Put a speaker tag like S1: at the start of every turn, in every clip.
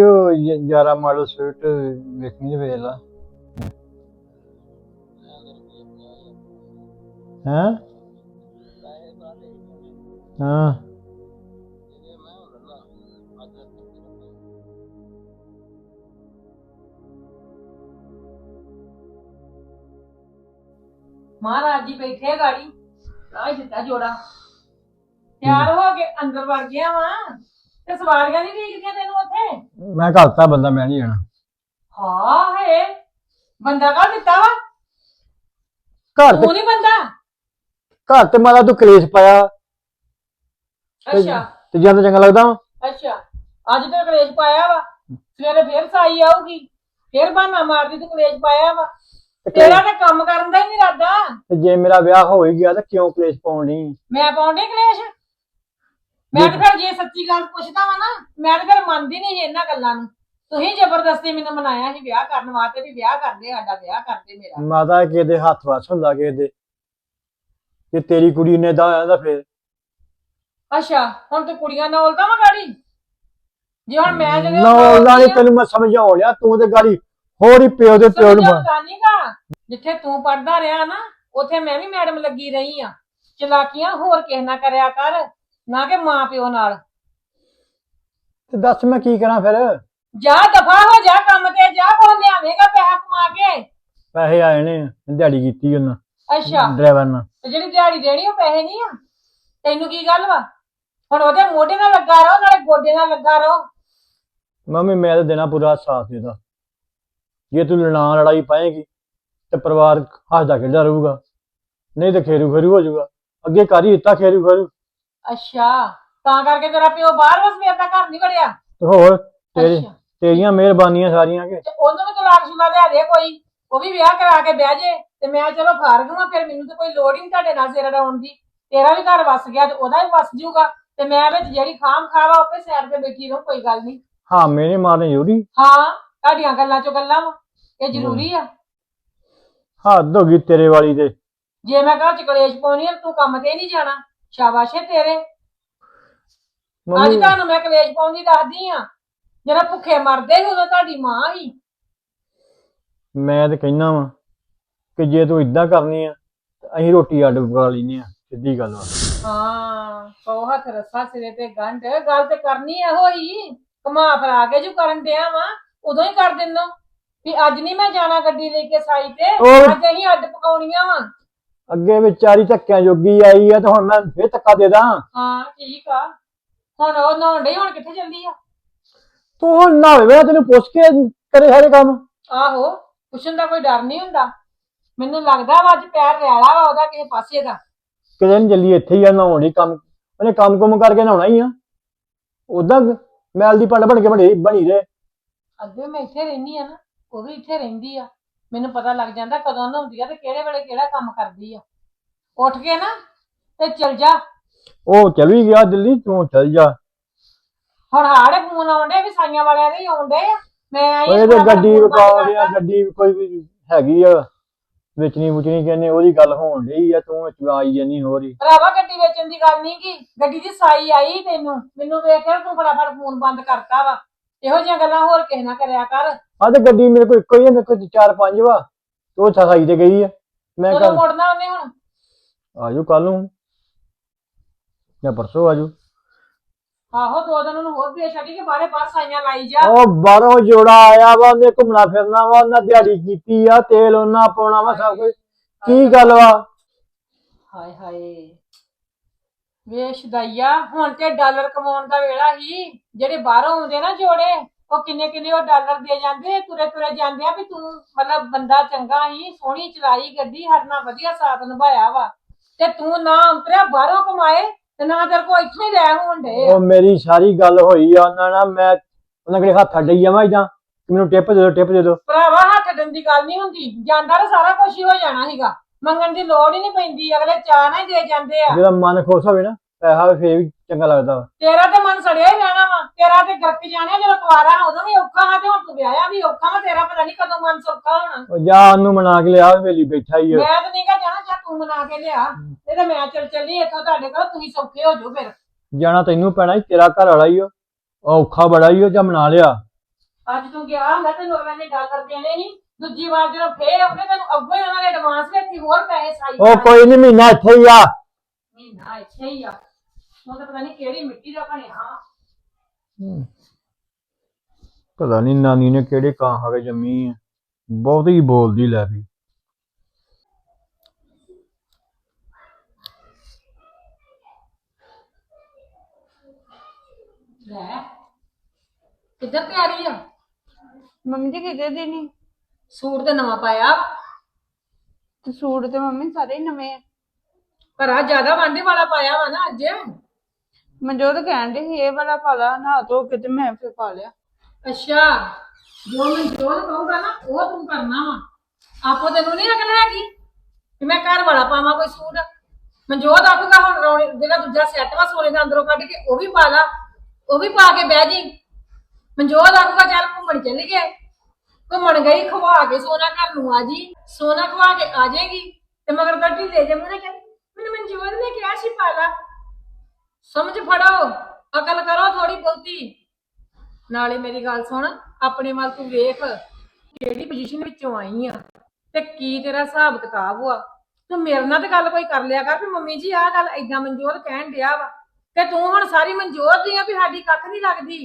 S1: ਉਹ ਜ- ਯਾਰਾ ਮਾਡਲ ਸਵਿਫਟ ਵੇਖਣੀ ਤੇ ਵੇਖ ਲਾ ਹਾਂ ਹਾਂ
S2: ਮਹਾਰਾਜ ਜੀ ਬੈਠੇ ਆ ਗਾੜੀ ਆ ਦਿੱਤਾ ਜੋੜਾ ਤਿਆਰ ਤੇ ਸਵਾਰੀਆਂ ਨਹੀਂ ਢੀਕਦੀਆਂ ਤੈਨੂੰ ਉੱਥੇ?
S1: ਮੈਂ ਘਲਤਾ ਬੰਦਾ ਮੈਂ ਨਹੀਂ ਜਾਣਾ।
S2: ਹਾਂ ਹੈ। ਬੰਦਾ ਕਾ ਦਿੱਤਾ ਵਾ?
S1: ਘਰ ਤੇ
S2: ਤੂੰ ਨਹੀਂ ਬੰਦਾ?
S1: ਘਰ ਤੇ ਮਾਰਾ ਤੂੰ ਕਲੇਸ਼ ਪਾਇਆ। ਤੇ-
S2: ਅੱਛਾ।
S1: ਤੇ ਜਾਂਦਾ ਚੰਗਾ ਲੱਗਦਾ ਵਾ।
S2: ਅੱਛਾ। ਅੱਜ ਤੇ ਕਲੇਸ਼ ਪਾਇਆ ਵਾ। ਸਵੇਰੇ ਫੇਰ ਸਾਈ ਆਊਗੀ। ਫੇਰ ਬਹਾਨਾ ਮਾਰਦੀ ਤੂੰ ਕਲੇਸ਼ ਪਾਇਆ ਵਾ।
S1: ਤੇ
S2: ਤੇਰਾ ਤਾਂ ਕੰਮ ਕਰਨ ਦਾ ਹੀ ਨਹੀਂ ਇਰਾਦਾ।
S1: ਤੇ ਜੇ ਮੇਰਾ ਵਿਆਹ ਹੋ ਹੀ ਗਿਆ ਤਾਂ ਕਿਉਂ ਕਲੇਸ਼ ਪਾਉਣ ਨਹੀਂ
S2: ਮੈਂ ਪਾਉਂਦੇ ਕਲੇਸ਼? ਮੈਂ ਤਾਂ ਫਿਰ ਜੇ ਸੱਚੀ ਗੱਲ ਪੁੱਛਦਾ ਵਾ ਨਾ ਮੈਂ ਤਾਂ ਫਿਰ ਮੰਨਦੀ ਨਹੀਂ ਇਹਨਾਂ ਗੱਲਾਂ ਨੂੰ। ਤੁਸੀਂ ਜ਼ਬਰਦਸਤੀ ਮੈਨੂੰ ਮਨਾਇਆ ਸੀ ਵਿਆਹ ਕਰਨ ਵਾਸਤੇ ਵੀ ਵਿਆਹ ਕਰਦੇ ਸਾਡਾ ਵਿਆਹ ਕਰਦੇ ਮੇਰਾ।
S1: ਮਾਤਾ ਕਿਸੇ ਦੇ ਹੱਥ ਵਸ ਹੁੰਦਾ ਕਿਸੇ ਦੇ ਜੇ ਤੇਰੀ ਕੁੜੀ ਨੇ ਦਾ ਹੋਇਆ ਤਾਂ ਫੇਰ।
S2: ਅੱਛਾ ਹੁਣ ਤੂੰ ਕੁੜੀਆਂ ਨਾਲ ਉਲਦਾ ਵਾ ਗਾੜੀ? ਜੇ ਹੁਣ ਮੈਂ ਜਿਹੜੇ
S1: ਨਾ ਨਾਲੇ ਤੈਨੂੰ ਮੈਂ ਸਮਝਾਉਣ ਲਿਆ ਤੂੰ ਤੇ ਗਾੜੀ ਹੋਰ ਹੀ ਪਿਓ ਦੇ ਪਿਓ ਨੂੰ ਬਣ-
S2: ਜਿੱਥੇ ਤੂੰ ਪੜਦਾ ਰਿਹਾ ਨਾ ਉੱਥੇ ਮੈਂ ਵੀ ਮੈਡਮ ਲੱਗੀ ਰਹੀ ਆ। ਚਲਾਕੀਆਂ ਹੋਰ ਕਿਸੇ ਨਾਲ ਕਰਿਆ ਕਰ। ਨਾ ਕਿ ਮਾਂ ਪਿਓ ਨਾਲ।
S1: ਤੇ ਦੱਸ ਮੈਂ ਕੀ ਕਰਾਂ ਫਿਰ?
S2: ਜਾ ਦਫਾ ਹੋ ਜਾ ਕੰਮ ਤੇ ਜਾ ਕੋ ਲਿਆਵੇਂਗਾ ਪੈਸਾ ਕਮਾ ਕੇ।
S1: ਪੈਸੇ ਆਏ ਨੇ ਦਿਹਾੜੀ ਕੀਤੀ ਉਹਨਾਂ
S2: ਅੱਛਾ।
S1: ਡਰਾਈਵਰ ਨਾਲ।
S2: ਤੇ ਜਿਹੜੀ ਦਿਹਾੜੀ ਦੇਣੀ ਉਹ ਪੈਸੇ ਨਹੀਂ ਆ? ਤੈਨੂੰ ਕੀ ਗੱਲ ਵਾ? ਹੁਣ ਉਹਦੇ ਮੋਢੇ ਨਾਲ ਲੱਗਾ ਰਹੋ ਨਾਲੇ ਗੋਡੇ ਨਾਲ ਲੱਗਾ ਰਹੋ।
S1: ਮੰਮੀ ਮੈਂ ਤਾਂ ਦੇਣਾ ਪੂਰਾ ਸਾਥ ਦੇਦਾ ਜੇ ਤੂੰ ਲੜਾਂ ਲੜਾਈ ਪਾਏਗੀ ਤੇ ਪਰਿਵਾਰ ਹੱਸਦਾ ਖੇਡਦਾ ਰਹੂਗਾ। ਨਹੀਂ ਤੇ ਖੇਰੂ ਖੇਰੂ ਹੋ ਜਾਊਗਾ। ਅੱਗੇ ਕਰ ਹੀ ਦਿੱਤਾ ਖੇਰੂ ਖੇਰੂ
S2: ਅੱਛਾ ਤਾਂ ਕਰਕੇ ਤੇਰਾ ਪਿਓ ਬਾਹਰ ਵਸ ਮੇਰਾ ਤਾਂ ਘਰ ਨਹੀਂ ਵੜਿਆ।
S1: ਤੇ ਹੋਰ ਤੇਰੀ
S2: ਅੱਛਾ।
S1: ਤੇਰੀਆਂ ਮਿਹਰਬਾਨੀਆਂ ਸਾਰੀਆਂ ਕਿ।
S2: ਤੇ ਉਹਨੂੰ ਵੀ ਤਲਾਕ ਸੁਣਾ ਲਿਆ ਦੇ ਕੋਈ ਉਹ ਵੀ ਵਿਆਹ ਕਰਾ ਕੇ ਬਹਿ ਜੇ ਤੇ ਮੈਂ ਚਲੋ ਫਾਰਗ ਹਾਂ ਫਿਰ ਮੈਨੂੰ ਤਾਂ ਕੋਈ ਲੋੜ ਹੀ ਨਹੀਂ ਤੁਹਾਡੇ ਨਾਲ ਸਿਰ ਡਾਉਣ ਦੀ। ਤੇਰਾ ਵੀ ਘਰ ਵਸ ਗਿਆ ਤੇ ਉਹਦਾ ਵੀ ਵਸ ਜਾਊਗਾ ਤੇ ਮੈਂ ਵਿੱਚ ਜਿਹੜੀ ਖਾਮ ਖਾਵਾ ਉੱਤੇ ਸਾਈਡ ਤੇ ਬੈਠੀ ਰਹੂੰ ਕੋਈ ਗੱਲ ਨਹੀਂ।
S1: ਹਾਂ ਮੇਰੇ ਮਾਰਨੇ ਜ਼ਰੂਰੀ।
S2: ਹਾਂ ਤੁਹਾਡੀਆਂ ਗੱਲਾਂ ਚੋਂ ਗੱਲਾਂ ਵਾ ਇਹ ਜ਼ਰੂਰੀ ਆ।
S1: ਹੱਦ ਹੋ ਗਈ ਤੇਰੇ ਵਾਲੀ ਤੇ।
S2: ਜੇ ਮੈਂ ਘਰ ਚ ਕਲੇਸ਼ ਪਾਉਣੀ ਆ ਤੂੰ ਕੰਮ ਤੇ ਨਹੀਂ ਜਾਣਾ। ਸ਼ਾਬਾਸ਼ ਏ ਤੇਰੇ। ਅੱਜ
S1: ਮੰਮੀ
S2: ਤੁਹਾਨੂੰ ਮੈਂ ਕਲੇਸ਼ ਪਾਉਂਦੀ ਦੱਸਦੀ ਆ ਜਿਹੜਾ ਭੁੱਖੇ ਮਰਦੇ ਸੀ ਉਦੋਂ ਤੁਹਾਡੀ ਮਾਂ ਸੀ।
S1: ਮੈਂ ਤੇ ਕਹਿਣਾ ਵਾ ਕਿ ਜੇ ਤੂੰ ਇਦਾਂ ਕਰਨੀ ਆ ਤਾਂ ਅਸੀਂ ਰੋਟੀ ਅੱਡ ਪਕਾ ਲੈਣੀ ਆ ਸਿੱਧੀ ਗੱਲ ਵਾ
S2: ਹਾਂ ਸੋ ਹੱਥ ਰੱਸਾ ਸਿਰੇ ਤੇ ਗੰਢ ਗੱਲ ਤੇ ਕਰਨੀ ਇਹੋ ਹੀ। ਕਮਾ ਫਰਾ ਕੇ ਜੋ ਕਰਨ ਡਿਆ ਵਾ ਉਦੋਂ ਹੀ ਕਰ ਦਿੰਨੋ। ਵੀ ਅੱਜ ਨਹੀਂ ਮੈਂ ਜਾਣਾ ਗੱਡੀ ਲੈ ਕੇ ਸਾਈ ਤੇ? ਅੱਜ ਅਸੀਂ ਅੱਡ ਪਕਾਉਣੀਆਂ ਵਾ।
S1: ਅੱਗੇ ਵਿਚਾਰੀ ਧੱਕਿਆਂ ਜੋਗੀ ਆਈ ਆ ਤਾਂ ਹੁਣ ਮੈਂ ਫੇਰ ਧੱਕਾ ਦੇ ਦਾਂ।
S2: ਹਾਂ ਠੀਕ ਆ। ਹੁਣ ਉਹ ਨਹਾਉਣ ਡਈ ਹੁਣ ਕਿੱਥੇ ਚੱਲੀ ਆ?
S1: ਤੂੰ ਹੁਣ ਨਾ ਹੋਵੇ ਤੈਨੂੰ ਪੁੱਛ ਕੇ ਕਰੇ ਸਾਰੇ ਕੰਮ।
S2: ਆਹੋ ਪੁੱਛਣ ਦਾ ਕੋਈ ਡਰ ਨਹੀਂ ਹੁੰਦਾ। ਮੈਨੂੰ ਲੱਗਦਾ ਵਾ ਅੱਜ ਪੈਰ ਰੈਲਾ ਵਾ ਉਹਦਾ ਕਿਸੇ ਪਾਸੇ ਦਾ।
S1: ਕਿਤੇ ਨੀ ਚੱਲੀ ਇੱਥੇ ਹੀ ਆ ਨਹਾਉਣ ਕੰਮ। ਉਹਨੇ ਕੰਮ ਕੁਮ ਕਰਕੇ ਨਹਾਉਣਾ ਹੀ ਆ। ਉਦਾਂ ਮੈਲ ਦੀ ਪੰਡ ਬਣ ਕੇ ਬਣੀ ਬਣੀ ਰਹੇ।
S2: ਅੱਗੇ ਮੈਂ ਇੱਥੇ ਰਹਿਨੀ ਆ ਨਾ ਉਹ ਵੀ ਇੱਥੇ ਰਹਿੰਦੀ ਆ। ਮੈਨੂੰ ਪਤਾ ਲੱਗ ਜਾਂਦਾ ਕਦੋਂ ਨਹਾਉਂਦੀ ਆ ਤੇ ਕਿਹੜੇ ਵੇਲੇ ਕਿਹੜਾ ਕੰਮ ਕਰਦੀ ਆ। ਉੱਠ ਕੇ ਨਾ ਤੇ ਚਲ ਜਾ।
S1: ਉਹ ਚਲੀ ਗਿਆ ਦਿੱਲੀ ਤੂੰ ਚੱਲ ਜਾ।
S2: ਹੁਣ ਹਾੜੇ ਫੋਨ ਆਉਂਦੇ ਵੀ ਸਾਈਆਂ ਵਾਲਿਆਂ ਦੇ ਹੀ ਆਉਂਦੇ ਆ। ਮੈਂ ਆਈ
S1: ਉਹ ਤੇ ਗੱਡੀ ਵਿਕਾਉਂਦੇ ਆ। ਗੱਡੀ ਕੋਈ ਵੀ ਹੈਗੀ ਆ ਵੇਚਣੀ ਵੁਚਣੀ ਕਹਿੰਦੇ ਉਹਦੀ ਗੱਲ ਹੋਣ ਡਈ ਆ ਤੂੰ ਵਿੱਚ ਆਈ ਜਾਨੀ ਹੀ।
S2: ਭਰਾਵਾ ਗੱਡੀ ਵੇਚਣ ਦੀ ਗੱਲ ਨਹੀਂ ਕੀ ਗੱਡੀ ਦੀ ਸਾਈ ਆਈ ਤੈਨੂੰ। ਮੈਨੂੰ ਵੇਖ ਕੇ ਤੂੰ ਫਟਾਫਟ ਫੋਨ ਬੰਦ ਕਰਤਾ ਵਾ। ਇਹੋ ਜਿਹੀਆਂ ਗੱਲਾਂ ਹੋਰ ਕਿਸੇ ਨਾਲ ਕਰਿਆ ਕਰ।
S1: ਆ ਤੇ ਗੱਡੀ ਮੇਰੇ ਕੋਲ ਇੱਕੋ ਹੀ ਆ ਮੇਰੇ ਕੋਲ ਚਾਰ ਪੰਜ ਵਾ ਤੇ ਉਹ ਸਫ਼ਾਈ ਤੇ ਗਈ ਆ। ਮੈਂ
S2: ਕਦੋਂ
S1: ਕੱਲ
S2: ਮੁੜਨਾ ਉਹਨੇ ਹੁਣ?
S1: ਆਜੋ ਕੱਲ ਨੂੰ। ਜਾਂ ਪਰਸੋਂ ਆਜੋ।
S2: ਆਹੋ ਦੋ ਦਿਨ ਉਹਨੂੰ ਹੋਰ ਦੇ ਛੱਡੀ ਕਿ ਬਾਰੇ ਬਾਹਰ ਸਾਈਆਂ ਲਾਈ ਜਾ।
S1: ਉਹ ਬਾਹਰੋਂ ਜੋੜਾ ਆਇਆ ਵਾ ਉਹਨੇ ਘੁੰਮਣਾ ਫਿਰਨਾ ਵਾ ਉਹਨਾਂ ਦਿਹਾੜੀ ਕੀਤੀ ਆ ਤੇਲ ਉਹਨਾਂ ਪਾਉਣਾ ਵਾ ਸਭ ਕੁਝ ਕੀ ਗੱਲ ਵਾ?
S2: ਹਾਏ ਹਾਏ। ਵੇਸ਼ਦਾਈਆ ਹੁਣ ਤੇ ਡਾਲਰ ਕਮਾਉਣ ਦਾ ਵੇਲਾ ਹੀ ਜਿਹੜੇ ਬਾਹਰੋਂ ਆਉਂਦੇ ਨਾ ਜੋੜੇ। ਉਹ ਕਿੰਨੇ ਕਿੰਨੇ ਉਹ ਡਾਲਰ ਦੇ ਜਾਂਦੇ ਤੁਰੇ ਤੁਰੇ ਜਾਂਦੇ ਆ ਵੀ ਤੂੰ ਮਤਲਬ ਬੰਦਾ ਚੰਗਾ ਹੀ ਸੋਹਣੀ ਚਲਾਈ ਗੱਡੀ ਨਾਲ ਵਧੀਆ ਸਾਥ ਨਿਭਾਇਆ ਵਾ। ਤੇ ਤੂੰ ਨਾ ਉਤਰਿਆ ਬਾਹਰੋਂ ਕਮਾਏ ਤੇ ਨਾ ਤੇਰੇ ਕੋ ਇੱਥੋਂ ਹੀ ਲੈ ਹੋਣ ਡੇ
S1: ਉਹ ਮੇਰੀ ਸਾਰੀ ਗੱਲ ਹੋਈ ਆ ਉਹਨਾਂ ਨਾਲ ਮੈਂ ਉਹਨਾਂ ਕਿਹੜੇ ਹੱਥ ਅੱਡਈ ਜਾਵਾਂ ਇਦਾਂ ਮੈਨੂੰ ਟਿਪ ਦੇ ਦਿਓ ਟਿਪ ਦੇ ਦਿਓ।
S2: ਭਰਾਵਾ ਹੱਥ ਅੱਡਣ ਦੀ ਗੱਲ ਨਹੀਂ ਹੁੰਦੀ। ਜਾਂਦਾ ਤਾਂ ਸਾਰਾ ਕੁਝ ਹੀ ਹੋ ਜਾਣਾ ਸੀਗਾ। ਮੰਗਣ ਦੀ ਲੋੜ ਹੀ ਨਹੀਂ ਪੈਂਦੀ ਅਗਲੇ ਚਾਹ ਨਾਲ ਹੀ ਦੇ ਜਾਂਦੇ ਆ।
S1: ਜਦੋਂ ਮਨ ਖੁਸ਼ ਹੋਵੇ ਨਾ ਪੈਸਾ ਵੀ ਫੇਰ ਵੀ ਚੰਗਾ ਲੱਗਦਾ ਵਾ।
S2: ਤੇਰਾ ਤੇ ਮਨ ਸੜਿਆ ਹੀ ਰਹਿਣਾ ਵਾ। ਤੇਰਾ ਤੇ ਗਰਕ ਜਾਣਿਆ ਜਦੋਂ ਕੁਆਰਾ ਉਦੋਂ ਵੀ ਔਖਾ ਹਾਂ ਤੇ ਹੁਣ ਤੂੰ ਵਿਆਹਿਆ ਵੀ ਔਖਾ ਵਾ। ਤੇਰਾ ਪਤਾ ਨਹੀਂ ਕਦੋਂ ਮਨ ਸੌਖਾ ਹੋਣਾ।
S1: ਉਹ ਜਾ ਉਹਨੂੰ ਮਨਾ ਕੇ ਲਿਆ ਵੇਲੀ ਬੈਠਾ ਹੀ
S2: ਮੈਂ ਤਾਂ ਨਹੀਂ ਕਹ ਜਾਣਾ ਜਾਂ ਤੂੰ ਮਨਾ ਕੇ ਲਿਆ। ਤੇ ਤੇ ਮੈਂ ਚੱਲ ਚੱਲੀ ਇੱਥੋਂ ਤੁਹਾਡੇ ਕੋਲ ਤੁਸੀਂ ਸੌਖੇ ਹੋ ਜਾਓ ਫਿਰ।
S1: ਜਾਣਾ ਤੈਨੂੰ ਪੈਣਾ ਈ, ਤੇਰਾ ਘਰ ਵਾਲਾ ਹੀ ਉਹ ਔਖਾ ਬੜਾ ਹੀ ਉਹ ਜਾਂ ਮਨਾ ਲਿਆ।
S2: ਅੱਜ ਤੂੰ ਗਿਆ ਹੁੰਦਾ ਤੈਨੂੰ ਅਗਲੇ ਨੇ ਡਾਲਰ ਦੇਣੇ ਸੀ ਦੂਜੀ ਵਾਰ ਜਦੋਂ ਫੇਰ ਆਉਂਦੇ ਤੈਨੂੰ ਅੱਗੇ ਉਹਨਾਂ ਨੇ ਐਡਵਾਂਸ ਵਿੱਚ ਹੋਰ ਪੈਸੇ ਸਾਈ
S1: ਉਹ ਕੋਈ ਨਹੀਂ ਮਹੀਨਾ ਇੱਥੇ ਹੀ ਆ।
S2: ਮਹੀਨਾ ਇੱਥੇ ਹੀ ਆ। ਉਹ ਤਾਂ ਪਤਾ ਨਹੀਂ ਕਿਹੜੀ ਮਿੱਟੀ ਦਾ ਬਣਿਆ
S1: ਪਤਾ ਨਹੀਂ ਨਾਨੀ ਨੇ ਕਿਹੜੇ ਕਾਂ ਖਾ ਕੇ ਜੰਮੀ ਆ। ਬਹੁਤ ਹੀ ਬੋਲਦੀ ਲੈ ਵੀ।
S2: ਲੈ ਕਿੱਧਰ ਤਿਆਰੀ ਆ?
S3: ਮੰਮੀ ਜੀ ਕਿਤੇ ਦੀ ਨਹੀਂ
S2: ਸੂਟ ਤੇ ਨਵਾਂ ਪਾਇਆ
S3: ਤੇ ਸੂਟ ਤੇ ਮੰਮੀ ਸਾਰੇ ਹੀ ਨਵੇਂ ਆ।
S2: ਪਰ ਆ ਜ਼ਿਆਦਾ ਵਾਂਡੇ ਵਾਲਾ ਪਾਇਆ ਵਾ ਨਾ ਅੱਜ।
S3: ਮਨਜੋਤ ਕਹਿਣ ਦੇ ਸੀ ਇਹ ਵਾਲਾ ਪਾ ਲਾ ਨਾ ਧੋ ਕੇ ਤੇ ਮੈਂ ਫਿਰ ਪਾ ਲਿਆ।
S2: ਅੱਛਾ ਜੋ ਮੈਂ ਜੋ ਕਹੂੰਗਾ ਨਾ ਉਹ ਤੂੰ ਕਰਨਾ ਵਾ। ਆਪੋ ਤੈਨੂੰ ਨਹੀਂ ਅਕਲ ਹੈਗੀ ਕਿ ਮੈਂ ਘਰ ਵਾਲਾ ਪਾਵਾਂ ਕੋਈ ਸੂਟ। ਮਨਜੋਤ ਆਖੂਗਾ ਹੁਣ ਰੌਣੀ ਜਿਹੜਾ ਦੂਜਾ ਸੈੱਟ ਵਾ ਸੋਨੇ ਦਾ ਅੰਦਰੋਂ ਕੱਢ ਕੇ ਉਹ ਵੀ ਪਾ ਲਾ। ਉਹ ਵੀ ਪਾ ਕੇ ਬਹਿ ਜੀ। ਮਨਜੋਤ ਆਖੂਗਾ ਚੱਲ ਘੁੰਮਣ ਚੱਲੀਏ ਘੁੰਮਣ ਗਈ ਖਵਾ ਕੇ ਸੋਨਾ ਘਰ ਨੂੰ ਆ ਜੀ। ਸੋਨਾ ਖਵਾ ਕੇ ਆ ਜਾਏਗੀ ਤੇ ਮਗਰ ਗੱਡੀ ਲੈ ਜਾ ਮੈਨੂੰ ਕਹਿੰਦੀ ਮੈਨੂੰ ਮਨਜੋਤ ਨੇ ਕਿਹਾ ਸੀ ਪਾ ਸਮਝ ਫੜੋ, ਅਕਲ ਕਰੋ ਥੋੜੀ ਬਹੁਤੀ। ਨਾਲੇ ਮੇਰੀ ਗੱਲ ਸੁਣ, ਆਪਣੇ ਵੱਲ ਤੂੰ ਵੇਖ, ਕਿਹੜੀ ਪੋਜੀਸ਼ਨ ਵਿੱਚੋਂ ਆਈ ਆ ਤੇ ਕੀ ਤੇਰਾ ਹਿਸਾਬ ਕਿਤਾਬ ਵਾ ਤੂੰ ਮੇਰੇ ਨਾਲ ਤੇ ਗੱਲ ਕੋਈ ਕਰ ਲਿਆ ਕਰ ਵੀ ਮੰਮੀ ਜੀ, ਆਹ ਗੱਲ ਏਦਾਂ ਮਨਜੋਤ ਕਹਿਣ ਡਿਆ ਵਾ। ਤੇ ਤੂੰ ਹੁਣ ਸਾਰੀ ਮਨਜੋਤ ਦੀ ਆ ਵੀ ਸਾਡੀ ਕੱਖ ਨਹੀਂ ਲੱਗਦੀ।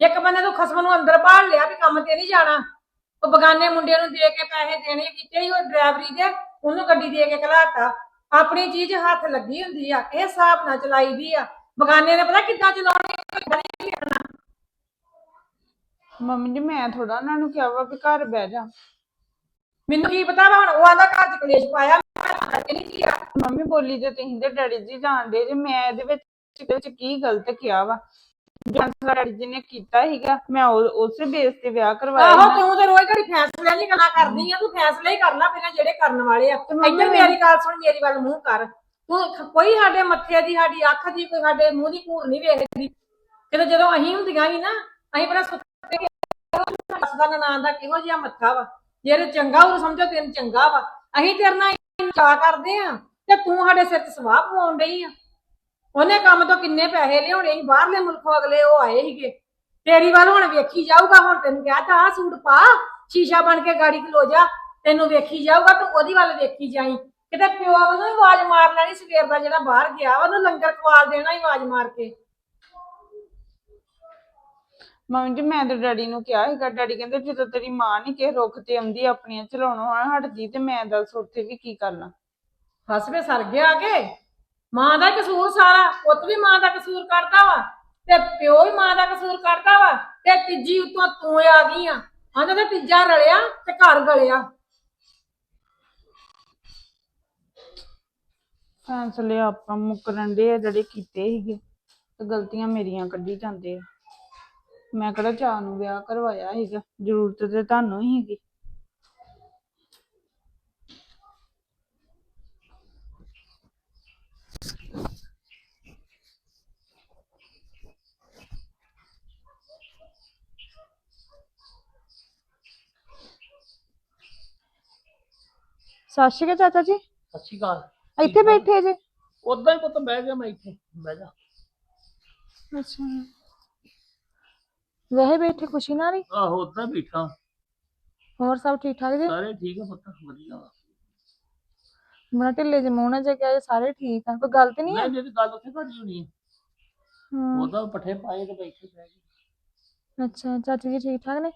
S2: ਇੱਕ ਬੰਦੇ ਤੂੰ ਖਸਮ ਨੂੰ ਅੰਦਰ ਬਾਹਰ ਲਿਆ ਵੀ ਕੰਮ ਤੇ ਨਹੀਂ ਜਾਣਾ। ਉਹ ਬਗਾਨੇ ਮੁੰਡੇ ਨੂੰ ਦੇ ਕੇ ਪੈਸੇ ਦੇਣੇ, ਕਿਤੇ ਹੀ ਉਹ ਡਰਾਈਵਰੀ ਦੇ, ਉਹਨੂੰ ਗੱਡੀ ਦੇ ਕੇ ਘਲਾਤਾ। ਆਪਣੀ ਚੀਜ਼ ਹੱਥ ਲੱਗੀ ਹੁੰਦੀ ਆ ਇਹ ਹਿਸਾਬ ਨਾਲ ਚਲਾਈਦੀ ਆ। ਬਗਾਨੇ ਨੇ ਪਤਾ ਕਿੱਦਾਂ ਚਲਾਉਣੀ ਕਿੱਦਾਂ ਨਹੀਂ ਕਰਨਾ।
S3: ਮੰਮੀ ਜੀ ਮੈਂ ਥੋੜਾ ਉਹਨਾਂ ਨੂੰ ਕਿਹਾ ਵਾ ਵੀ ਘਰ ਬਹਿ ਜਾ।
S2: ਮੈਨੂੰ ਕੀ ਪਤਾ ਵਾ ਹੁਣ ਉਹ ਆਂਦਾ ਘਰ ਚ ਕਲੇਸ਼ ਪਾਇਆ ਮੈਂ ਕਰਕੇ ਨਹੀਂ ਕੀਆ
S3: ਮੰਮੀ ਬੋਲੀ ਤੇ ਤੁਸੀਂ ਤੇ ਡੈਡੀ ਜੀ ਜਾਣਦੇ ਜੇ ਮੈਂ ਇਹਦੇ ਵਿੱਚ ਇਹਦੇ ਵਿੱਚ ਕੀ ਗਲਤ ਕਿਹਾ ਵਾ। ਜਿਹੜਾ ਡੈਡੀ ਜੀ ਨੇ ਕੀਤਾ ਸੀਗਾ ਮੈਂ ਉਹ- ਉਸੇ ਬੇਸ ਤੇ ਵਿਆਹ ਕਰਵਾਇਆ
S2: ਆਹੋ
S3: ਨਾ।
S2: ਤੂੰ ਤੇ ਰੋਜ਼ ਘੜੀ ਫੈਸਲੇ ਨਹੀਂ ਗੱਲਾਂ ਕਰਦੀ ਆ ਤੂੰ ਫੈਸਲੇ ਹੀ ਕਰ ਲੈ ਪਹਿਲਾਂ ਜਿਹੜੇ ਕਰਨ ਵਾਲੇ ਆ।
S3: ਤੇ ਮੰਮੀ
S2: ਇੱਧਰ ਮੇਰੀ ਗੱਲ ਸੁਣ ਮੇਰੀ ਵੱਲ ਮੂੰਹ ਕਰ। ਤੂੰ ਖ- ਕੋਈ ਸਾਡੇ ਮੱਥੇ ਦੀ ਸਾਡੀ ਅੱਖ ਦੀ ਕੋਈ ਸਾਡੇ ਮੂੰਹ ਦੀ ਘੂਰ ਨਹੀਂ ਵੇਖਦੀ। ਕਿਤੇ ਜਦੋਂ ਅਸੀਂ ਹੁੰਦੀਆਂ ਸੀ ਨਾ ਅਸੀਂ ਬੜਾ ਸੁੱਤੇ ਕੇ ਦੱਸਦਾ ਨਨਾਣ ਦਾ ਕਿਹੋ ਜਿਹਾ ਮੱਥਾ ਵਾ। ਜਿਹੜੇ ਚੰਗਾ ਉਹ ਸਮਝੋ ਤੈਨੂੰ ਚੰਗਾ ਵਾ। ਅਸੀਂ ਤੇਰੇ ਨਾਲ ਚਾ ਕਰਦੇ ਆ ਤੇ ਤੂੰ ਸਾਡੇ ਸਿਰ ਤੇ ਸਵਾਹ ਪਵਾਉਣ ਡਈ ਆ। ਉਹਨੇ ਕੰਮ ਤੋਂ ਕਿੰਨੇ ਪੈਸੇ ਲਿਆਉਣੇ ਸੀ ਬਾਹਰਲੇ ਮੁਲਕੋਂ ਅਗਲੇ ਉਹ ਆਏ ਸੀਗੇ। ਤੇਰੀ ਵੱਲ ਹੁਣ ਵੇਖੀ ਜਾਊਗਾ ਹੁਣ ਤੈਨੂੰ ਕਿਹਾ ਤਾਂ ਆਹ ਸੂਟ ਪਾ ਸ਼ੀਸ਼ਾ ਬਣ ਕੇ ਗਾੜੀ ਖਲੋ ਜਾ ਤੈਨੂੰ ਵੇਖੀ ਜਾਊਗਾ ਤੂੰ ਉਹਦੀ ਵੱਲ ਵੇਖੀ ਜਾਈ। ਕਿਤੇ ਪਿਓ ਹੀ ਆਵਾਜ਼ ਮਾਰ ਲੈਣੀ ਸਵੇਰ ਦਾ ਜਿਹੜਾ ਬਾਹਰ ਗਿਆ ਉਹਨੂੰ ਲੰਗਰ ਖਵਾਲ ਦੇਣਾ ਹੀ ਆਵਾਜ਼ ਮਾਰ ਕੇ।
S3: ਮੰਮੀ ਜੀ ਮੈਂ ਤੇ ਡੈਡੀ ਨੂੰ ਕਿਹਾ ਸੀਗਾ ਡੈਡੀ ਕਹਿੰਦੇ ਜਦੋਂ ਤੇਰੀ ਮਾਂ ਨਹੀਂ ਕਿਸੇ ਰੁੱਖ ਤੇ ਆਉਂਦੀ ਆਪਣੀਆਂ ਚਲਾਉਣੋਂ ਹਟਦੀ ਤੇ ਮੈਂ ਦੱਸ ਉੱਥੇ ਵੀ ਕੀ ਕਰਨਾ।
S2: ਫਸ ਵੇ ਸਰ ਗਿਆ ਕੇ ਮਾਂ ਦਾ ਕਸੂਰ ਸਾਰਾ, ਪੁੱਤ ਵੀ ਮਾਂ ਦਾ ਕਸੂਰ ਕਰਦਾ ਵਾ, ਤੇ ਪਿਓ ਵੀ ਮਾਂ ਦਾ ਕਸੂਰ ਕਰਦਾ ਵਾ, ਤੇ ਤੀਜੀ ਉਤੋਂ ਤੂੰ ਆ ਗਈ ਆ। ਆਂਦਾ ਤੇ ਤੀਜਾ ਰਲਿਆ ਤੇ ਘਰ ਗਲਿਆ।
S3: ਫੈਸਲੇ ਆਪਾਂ ਮੁਕਰਨ ਦੇ ਆ ਜਿਹੜੇ ਕੀਤੇ ਸੀਗੇ, ਤੇ ਗਲਤੀਆਂ ਮੇਰੀਆਂ ਕੱਢੀ ਜਾਂਦੇ ਆ। ਮੈਂ ਕਿਹੜਾ ਚਾਹ ਨੂੰ ਵਿਆਹ ਕਰਵਾਇਆ ਸੀਗਾ, ਜ਼ਰੂਰਤ ਤੇ ਤੁਹਾਨੂੰ ਹੀ ਸੀਗੀ। ਸਤਿ ਸ਼੍ਰੀ ਅਕਾਲ ਚਾਚਾ ਜੀ।
S4: ਸਤਿ ਸ਼੍ਰੀ ਅਕਾਲ।
S3: ਇੱਥੇ ਬੈਠੇ ਜੇ।
S4: ਉਦਾਂ ਹੀ ਪੁੱਤ ਬਹਿ ਗਿਆ ਮੈਂ ਇੱਥੇ ਬਹਿ ਜਾ।
S3: ਅੱਛਾ। ਵਹਿ ਬੈਠੇ ਖੁਸ਼ੀ ਨਾਲ ਹੀ।
S4: ਆਹੋ ਉਦਾਂ ਬੈਠਾ।
S3: ਹੋਰ ਸਭ ਠੀਕ ਠਾਕ ਜੀ?
S4: ਸਾਰੇ ਠੀਕ ਆ ਪੁੱਤ ਵਧੀਆ ਵਾ।
S3: ਬੜਾ ਢਿੱਲੇ ਜਿਹੇ ਮੂੰਹ ਨਾਲ ਜੇ ਕਿਹਾ ਜੇ ਸਾਰੇ ਠੀਕ ਆ ਕੋਈ ਗੱਲ ਤੇ ਨਹੀਂ ਆ?
S4: ਮੈਂ ਜਿਹੜੀ ਗੱਲ ਉੱਥੇ ਘੜੀ ਹੋਣੀ ਆ।
S3: ਹਮ,
S4: ਉਦਾਂ ਪੱਠੇ ਪਾਏ ਤੇ ਬੈਠੇ ਬਹਿ ਗਏ।
S3: ਅੱਛਾ ਚਾਚੀ ਜੀ ਠੀਕ ਠਾਕ ਨੇ?